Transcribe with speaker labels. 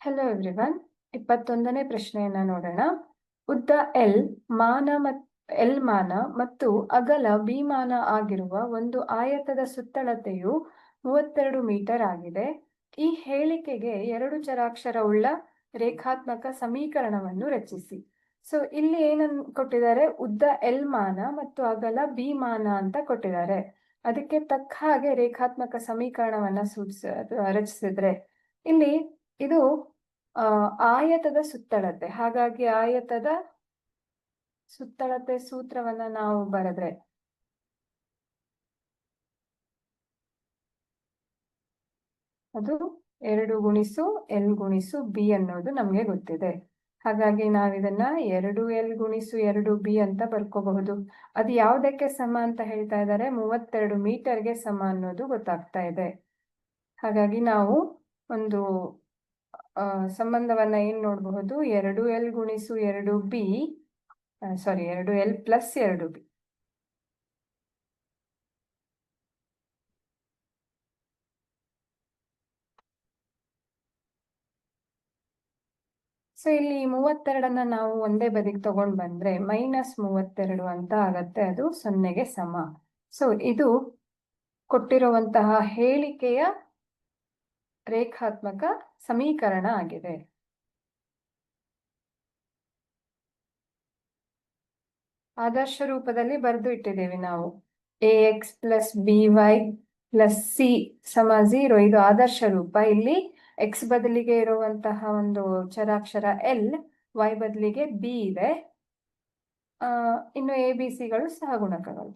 Speaker 1: Hello everyone ಇಪ್ಪತ್ತೊಂದನೇ ಪ್ರಶ್ನೆಯನ್ನ ನೋಡೋಣ. ಉದ್ದ ಎಲ್ ಮಾನ ಎಲ್ ಮಾನ ಮತ್ತು ಅಗಲ ಬಿ ಮಾನ ಆಗಿರುವ ಒಂದು ಆಯತದ ಸುತ್ತಳತೆಯು ಮೂವತ್ತೆರಡು ಮೀಟರ್ ಆಗಿದೆ. ಈ ಹೇಳಿಕೆಗೆ ಎರಡು ಚರಾಕ್ಷರವುಳ್ಳ ರೇಖಾತ್ಮಕ ಸಮೀಕರಣವನ್ನು ರಚಿಸಿ. ಸೊ ಇಲ್ಲಿ ಏನನ್ ಕೊಟ್ಟಿದ್ದಾರೆ? ಉದ್ದ ಎಲ್ ಮಾನ ಮತ್ತು ಅಗಲ ಬಿ ಮಾನ ಅಂತ ಕೊಟ್ಟಿದ್ದಾರೆ. ಅದಕ್ಕೆ ತಕ್ಕ ಹಾಗೆ ರೇಖಾತ್ಮಕ ಸಮೀಕರಣವನ್ನ ಸೂಚಿಸ, ರಚಿಸಿದ್ರೆ. ಇಲ್ಲಿ ಇದು ಆಯತದ ಸುತ್ತಳತೆ. ಹಾಗಾಗಿ ಆಯತದ ಸುತ್ತಳತೆ ಸೂತ್ರವನ್ನ ನಾವು ಬರೆದ್ರೆ ಅದು ಎರಡು ಗುಣಿಸು ಎಲ್ ಗುಣಿಸು ಬಿ ಅನ್ನೋದು ನಮ್ಗೆ ಗೊತ್ತಿದೆ. ಹಾಗಾಗಿ ನಾವಿದನ್ನ ಎರಡು ಎಲ್ ಗುಣಿಸು ಎರಡು ಬಿ ಅಂತ ಬರ್ಕೋಬಹುದು. ಅದು ಯಾವುದಕ್ಕೆ ಸಮ ಅಂತ ಹೇಳ್ತಾ ಇದ್ದಾರೆ ಮೂವತ್ತೆರಡು ಮೀಟರ್ಗೆ ಸಮ ಅನ್ನೋದು ಗೊತ್ತಾಗ್ತಾ ಇದೆ. ಹಾಗಾಗಿ ನಾವು ಒಂದು ಸಂಬಂಧವನ್ನ ಏನ್ ನೋಡಬಹುದು? ಎರಡು ಎಲ್ ಗುಣಿಸು ಎರಡು ಬಿ. ಸಾರಿ ಎರಡು ಎಲ್ ಪ್ಲಸ್ ಎರಡು ಬಿ. ಸೊ ಇಲ್ಲಿ ಮೂವತ್ತೆರಡನ್ನ ನಾವು ಒಂದೇ ಬದಿಗೆ ತಗೊಂಡ್ ಬಂದ್ರೆ ಮೈನಸ್ ಮೂವತ್ತೆರಡು ಅಂತ ಆಗತ್ತೆ. ಅದು ಸೊನ್ನೆಗೆ ಸಮ. ಸೊ ಇದು ಕೊಟ್ಟಿರುವಂತಹ ಹೇಳಿಕೆಯ ರೇಖಾತ್ಮಕ ಸಮೀಕರಣ ಆಗಿದೆ. ಆದರ್ಶ ರೂಪದಲ್ಲಿ ಬರೆದು ಇಟ್ಟಿದ್ದೇವೆ ನಾವು. A X plus B Y plus C ಸಮ ಝೀರೋ ಇದು ಆದರ್ಶ ರೂಪ. ಇಲ್ಲಿ ಎಕ್ಸ್ ಬದಲಿಗೆ ಇರುವಂತಹ ಒಂದು ಚರಾಕ್ಷರ ಎಲ್ ವೈ ಬದಲಿಗೆ ಬಿ ಇದೆ. ಇನ್ನು ಎ ಬಿ ಸಿಗಳು ಸಹಗುಣಕಗಳು